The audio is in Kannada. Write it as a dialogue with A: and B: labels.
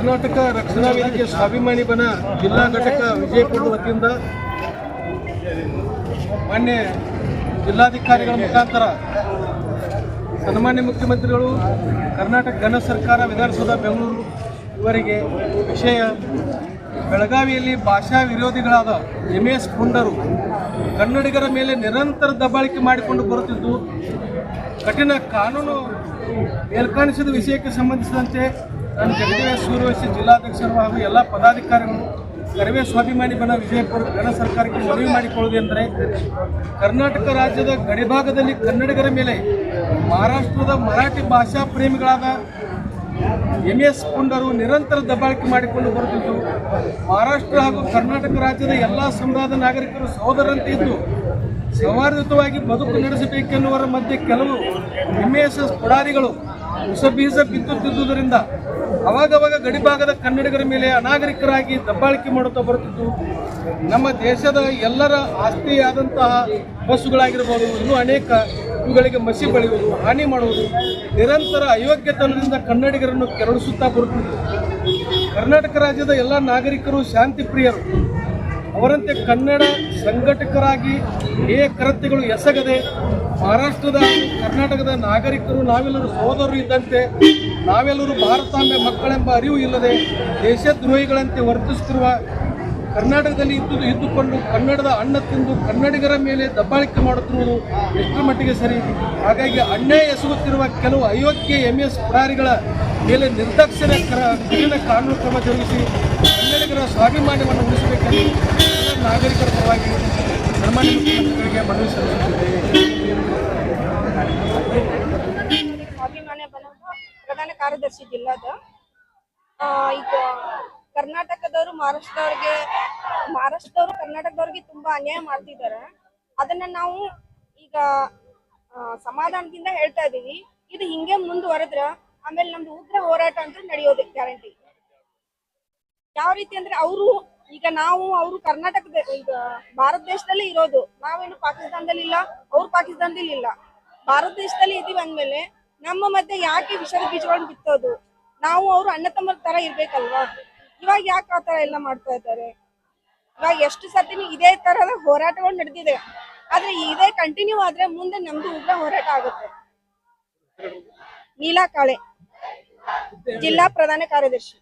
A: ಕರ್ನಾಟಕ ರಕ್ಷಣಾ ವೇದಿಕೆ ಸ್ವಾಭಿಮಾನಿ ಬನ ಜಿಲ್ಲಾ ಘಟಕ ವಿಜಯಪುರ ವತಿಯಿಂದ ಮಾನ್ಯ ಜಿಲ್ಲಾಧಿಕಾರಿಗಳ ಮುಖಾಂತರ ಸನ್ಮಾನ್ಯ ಮುಖ್ಯಮಂತ್ರಿಗಳು, ಕರ್ನಾಟಕ ಘನ ಸರ್ಕಾರ ವಿಧಾನಸೌಧ ಬೆಂಗಳೂರು ಇವರಿಗೆ ವಿಷಯ. ಬೆಳಗಾವಿಯಲ್ಲಿ ಭಾಷಾ ವಿರೋಧಿಗಳಾದ ಎಂ ಎಸ್ ಪುಂಡರು ಕನ್ನಡಿಗರ ಮೇಲೆ ನಿರಂತರ ದಬ್ಬಾಳಿಕೆ ಮಾಡಿಕೊಂಡು ಬರುತ್ತಿದ್ದು, ಕಠಿಣ ಕಾನೂನು ಮೇಲ್ಕಾಣಿಸಿದ ವಿಷಯಕ್ಕೆ ಸಂಬಂಧಿಸಿದಂತೆ ನಾನು ಜಗದೇವ ಸೂರ್ಯವಶಿ ಜಿಲ್ಲಾಧ್ಯಕ್ಷರು ಹಾಗೂ ಎಲ್ಲ ಪದಾಧಿಕಾರಿಗಳು ಕರವೇ ಸ್ವಾಭಿಮಾನಿ ಬನ ವಿಜಯಪುರ ಗಣ ಸರ್ಕಾರಕ್ಕೆ ಮನವಿ ಮಾಡಿಕೊಳ್ಳುವುದೆಂದರೆ ಕರ್ನಾಟಕ ರಾಜ್ಯದ ಗಡಿಭಾಗದಲ್ಲಿ ಕನ್ನಡಿಗರ ಮೇಲೆ ಮಹಾರಾಷ್ಟ್ರದ ಮರಾಠಿ ಭಾಷಾ ಪ್ರೇಮಿಗಳಾದ ಎಂ ಎಸ್ ಪುಂಡರು ನಿರಂತರ ದಬ್ಬಾಳಿಕೆ ಮಾಡಿಕೊಂಡು ಬರುತ್ತಿದ್ದು, ಮಹಾರಾಷ್ಟ್ರ ಹಾಗೂ ಕರ್ನಾಟಕ ರಾಜ್ಯದ ಎಲ್ಲ ಸಮುದಾಯದ ನಾಗರಿಕರು ಸಹೋದರಂತೆ ಇದ್ದು, ಸೌಹಾರ್ದಯುತವಾಗಿ ಬದುಕು ನಡೆಸಬೇಕೆನ್ನುವರ ಮಧ್ಯೆ ಕೆಲವು ಎಂ ಎಸ್ ಎಸ್ ಪುಡಾರಿಗಳು ವಿಷಬೀಜ ಬಿತ್ತುತ್ತಿದ್ದುದರಿಂದ ಅವಾಗವಾಗ ಗಡಿಭಾಗದ ಕನ್ನಡಿಗರ ಮೇಲೆ ಅನಾಗರಿಕರಾಗಿ ದಬ್ಬಾಳಿಕೆ ಮಾಡುತ್ತಾ ಬರುತ್ತಿದ್ದು, ನಮ್ಮ ದೇಶದ ಎಲ್ಲರ ಆಸ್ತಿಯಾದಂತಹ ಬಸ್ಸುಗಳಾಗಿರ್ಬೋದು, ಇನ್ನೂ ಅನೇಕ ಇವುಗಳಿಗೆ ಮಸಿ ಬಳಿಯುವುದು, ಹಾನಿ ಮಾಡುವುದು, ನಿರಂತರ ಅಯೋಗ್ಯತನದಿಂದ ಕನ್ನಡಿಗರನ್ನು ಕೆರಳಿಸುತ್ತಾ ಬರುತ್ತಿದ್ದು, ಕರ್ನಾಟಕ ರಾಜ್ಯದ ಎಲ್ಲ ನಾಗರಿಕರು ಶಾಂತಿ ಪ್ರಿಯರು ಅವರಂತೆ ಕನ್ನಡ ಸಂಘಟಕರಾಗಿ ಏ ಕೃತ್ಯಗಳು ಎಸಗದೆ ಮಹಾರಾಷ್ಟ್ರದ ಕರ್ನಾಟಕದ ನಾಗರಿಕರು, ನಾವೆಲ್ಲರೂ ಸಹೋದರರು ಇದ್ದಂತೆ, ನಾವೆಲ್ಲರೂ ಭಾರತಾಂಬೆ ಮಕ್ಕಳೆಂಬ ಅರಿವು ಇಲ್ಲದೆ ದೇಶದ್ರೋಹಿಗಳಂತೆ ವರ್ತಿಸುತ್ತಿರುವ ಕರ್ನಾಟಕದಲ್ಲಿ ಇದ್ದು, ಇದ್ದುಕೊಂಡು ಕನ್ನಡದ ಅಣ್ಣ ತಿಂದು ಕನ್ನಡಿಗರ ಮೇಲೆ ದಬ್ಬಾಳಿಕೆ ಮಾಡುತ್ತಿರುವುದು ಎಷ್ಟರ ಮಟ್ಟಿಗೆ ಸರಿ? ಹಾಗಾಗಿ ಅನ್ಯಾಯ ಎಸಗುತ್ತಿರುವ ಕೆಲವು ಅಯೋಗ್ಯ ಎಂ ಎಸ್ ಪುರಾರಿಗಳ ಮೇಲೆ ನಿರ್ದಾಕ್ಷಿಣ್ಯ ಕಾನೂನು ಕ್ರಮ ಜರುಗಿಸಿ ಕನ್ನಡಿಗರ ಸ್ವಾಭಿಮಾನವನ್ನು ಉಳಿಸಬೇಕೆಂದು ನಾಗರಿಕರ ಪರವಾಗಿ ಮನವಿ
B: ಪ್ರಧಾನ ಕಾರ್ಯದರ್ಶಿ ಜಿಲ್ಲಾದ ಈಗ ಕರ್ನಾಟಕದವರು ಮಹಾರಾಷ್ಟ್ರದವ್ರಿಗೆ, ಮಹಾರಾಷ್ಟ್ರದವರು ಕರ್ನಾಟಕದವ್ರಿಗೆ ತುಂಬಾ ಅನ್ಯಾಯ ಮಾಡ್ತಿದ್ದಾರೆ. ಅದನ್ನ ನಾವು ಈಗ ಸಮಾಧಾನದಿಂದ ಹೇಳ್ತಾ ಇದೀವಿ ಇದು ಹಿಂಗೆ ಮುಂದುವರೆದ್ರ ಆಮೇಲೆ ನಮ್ದು ಉಗ್ರ ಹೋರಾಟ ಅಂತ ನಡೆಯೋದು ಗ್ಯಾರಂಟಿ ಯಾವ ರೀತಿ ಅಂದ್ರೆ ಅವರು ಈಗ ನಾವು ಅವರು ಕರ್ನಾಟಕದ, ಈಗ ಭಾರತ ದೇಶದಲ್ಲಿ ಇರೋದು. ನಾವೇನು ಪಾಕಿಸ್ತಾನದಲ್ಲಿ ಇಲ್ಲ, ಅವ್ರು ಪಾಕಿಸ್ತಾನದಲ್ಲಿ ಇಲ್ಲ. ಭಾರತ ದೇಶದಲ್ಲಿ ಇದೀವಿ ಅಂದ್ಮೇಲೆ ನಮ್ಮ ಮಧ್ಯೆ ಯಾಕೆ ವಿಷದ ಬೀಜಗಳನ್ನ ಬಿತ್ತೋದು? ನಾವು ಅವರು ಅಣ್ಣ ತಮ್ಮರ ತರ ಇರ್ಬೇಕಲ್ವಾ? ಇವಾಗ ಯಾಕೆ ಆ ತರ ಎಲ್ಲ ಮಾಡ್ತಾ ಇದ್ದಾರೆ? ಇವಾಗ ಎಷ್ಟು ಸತಿನೂ ಇದೇ ತರದ ಹೋರಾಟಗಳು ನಡೆದಿದೆ. ಆದ್ರೆ ಇದೇ ಕಂಟಿನ್ಯೂ ಆದ್ರೆ ಮುಂದೆ ನಮ್ದು ಉಗ್ರ ಹೋರಾಟ ಆಗುತ್ತೆ. ನೀಲಾ ಕಾಳೆ, ಜಿಲ್ಲಾ ಪ್ರಧಾನ ಕಾರ್ಯದರ್ಶಿ.